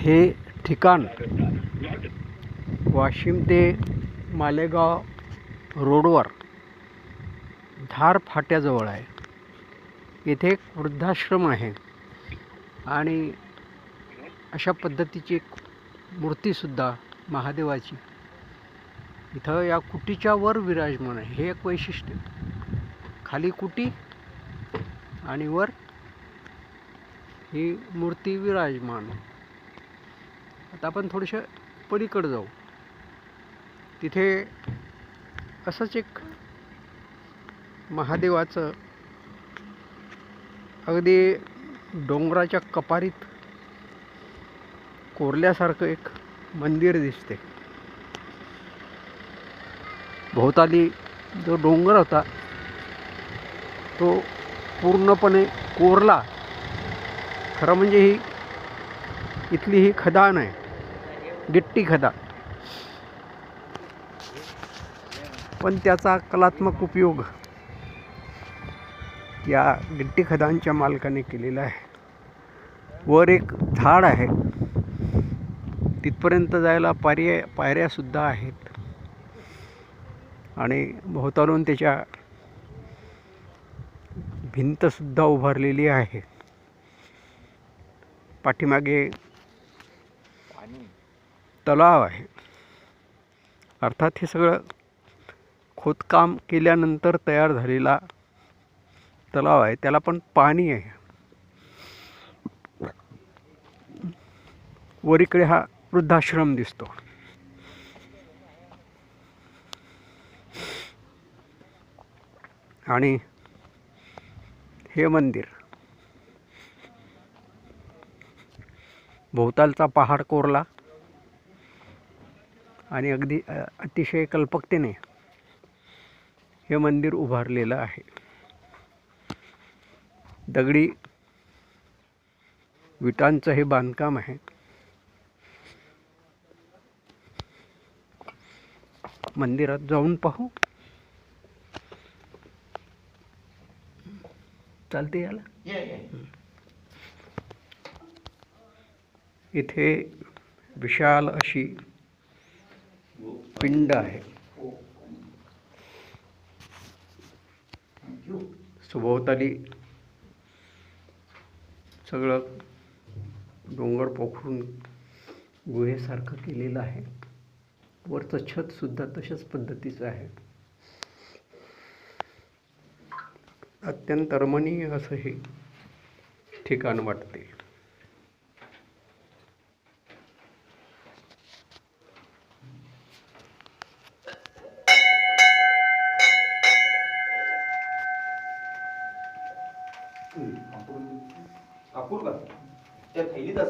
हे ठिकाण वाशिम ते मालेगाव रोडवर धार फाट्याजवळ आहे. इथे एक वृद्धाश्रम आहे आणि अशा पद्धतीची एक मूर्तीसुद्धा महादेवाची. इथं या कुटीच्या वर विराजमान आहे. हे एक वैशिष्ट्य. खाली कुटी आणि वर ही मूर्ती विराजमान. आता आपण थोडंसं पलीकडं जाऊ. तिथे असंच एक महादेवाचं अगदी डोंगराच्या कपारीत कोरल्यासारखं एक मंदिर दिसते. भोवताली जो डोंगर होता तो पूर्णपणे कोरला. खरं म्हणजे ही इथली ही खदान आहे गिट्टी खदान पण त्याचा कलात्मक उपयोग या गिट्टी खदानच्या मालकाने केलेला आहे. वर एक झाड आहे. तिथपर्यंत जायला पार्या पायऱ्यासुद्धा आहेत. आणि भोवतालून त्याच्या भिंतसुद्धा उभारलेली आहे. पाठीमागे तलाव आहे. अर्थात हे सगळं खोदकाम केल्यानंतर तयार झालेला तलाव आहे. त्याला पण पाणी आहे. वर इकडे हा वृद्धाश्रम दिसतो. आणि हे मंदिर. भोवतालचा पहाड कोरला. आणि अगदी अतिशय कल्पकतेने हे मंदिर उभारलेलं आहे. दगडी विटांचं हे बांधकाम आहे. मंदिरात जाऊन पाहू. चालते याला? इथे विशाल अशी पिंड आहे. सभोवताली सगळं डोंगर पोखरून गुहेसारखं केलेलं आहे. वरचं छतसुद्धा तशाच पद्धतीचं आहे. अत्यंत रमणीय असं हे ठिकाण वाटते. अपूर्ण का त्या थैलीत असं